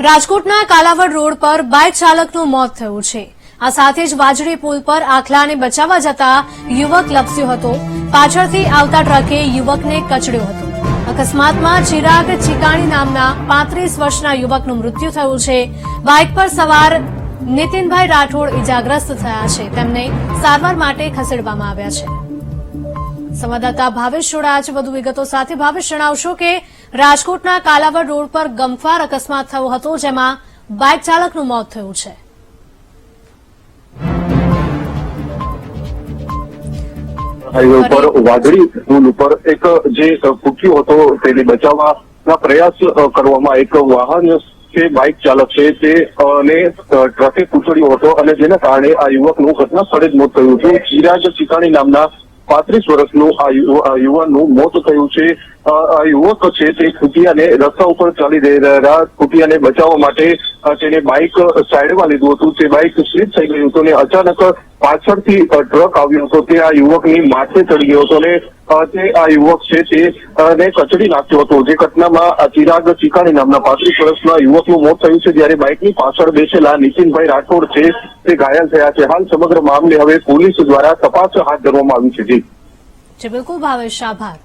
રાજકોટના કાલાવડ રોડ પર બાઇક ચાલકનું મોત થયું છે. આ સાથે જ વાજડી પુલ પર આખલાને બચાવવા જતા યુવક લપસ્યો હતો. પાછળથી આવતા ટ્રકે યુવકને કચડ્યો હતો. અકસ્માતમાં ચિરાગ ચિકાણી નામના પાંત્રીસ વર્ષના યુવકનું મૃત્યુ થયું છે. બાઇક પર સવાર નીતિનભાઈ રાઠોડ ઇજાગ્રસ્ત થયા છે. તેમને સારવાર માટે ખસેડવામાં આવ્યા છે. સંવાદદાતા ભાવેશ જોડા આજે વધુ વિગતો સાથે. ભાવેશ જણાવશો કે રાજકોટના કાલાવડ રોડ પર ગમખ્વાર અકસ્માત થયો હતો જેમાં બાઇક ચાલકનું મોત થયું છે. હાઈવે ઉપર વાદળી પુલ ઉપર એક જે ફૂટ્યો હતો તેને બચાવવાના પ્રયાસ કરવામાં એક વાહન કે બાઇક ચાલક છે તે અને ટ્રાફિક અ, હતો અને જેના કારણે આ યુવકનું ઘટના સ્થળે જ મોત થયું હતું. ચિરાજ ચિકાણી નામના પાંત્રીસ વર્ષનું આ યુવાનનું મોત થયું છે. આ યુવક છે તે ખૂટિયાને રસ્તા ઉપર ચાલી રહેલા ખૂટિયાને બચાવવા માટે તેને બાઇક સાઈડમાં લીધું હતું. તે બાઇક સ્લીપ થઈ ગયું હતું અને અચાનક પાછળથી ટ્રક આવ્યો હતો. તે આ યુવકની માથે ચડી ગયો હતો અને તે આ યુવક છે તે કચડી નાખ્યો હતો. જે ઘટનામાં ચિરાગ ચિકાણી નામના પાંત્રીસ વર્ષના યુવકનું મોત થયું છે. જ્યારે બાઇકની પાછળ બેસેલા નીતિનભાઈ રાઠોડ છે. તે ઘાયલ થયા છે. હાલ સમગ્ર મામલે હવે પોલીસ દ્વારા તપાસ હાથ ધરવામાં આવી છે. જી, બિલકુલ ભાવેશ, આભાર.